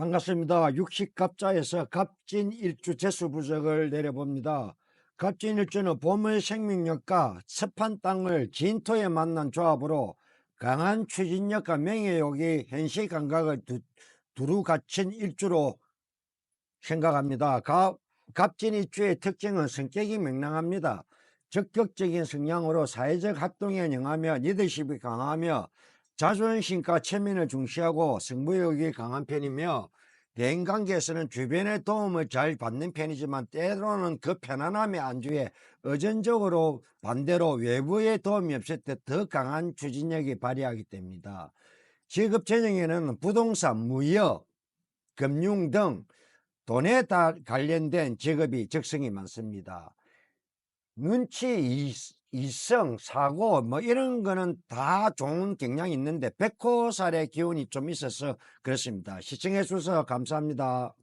반갑습니다. 육식갑자에서 갑진일주 재수 부적을 내려봅니다. 갑진일주는 봄의 생명력과 습한 땅을 진토에 만난 조합으로 강한 추진력과 명예욕이 현실 감각을 두, 두루 갖춘 일주로 생각합니다. 갑, 갑진일주의 특징은 성격이 명랑합니다. 적극적인 성향으로 사회적 활동에 능하며 리더십이 강하며 자존심과 체면을 중시하고 승부욕이 강한 편이며 대인 관계에서는 주변의 도움을 잘 받는 편이지만 때로는 그 편안함에 안주해 의존적으로 반대로 외부의 도움이 없을 때 더 강한 추진력이 발휘하기 때문이다. 직업 전형에는 부동산, 무역, 금융 등 돈에 다 관련된 직업이 적성이 많습니다. 눈치, 이- 이성, 사고 뭐 이런 거는 다 좋은 경향이 있는데 백호살의 기운이 좀 있어서 그렇습니다. 시청해 주셔서 감사합니다.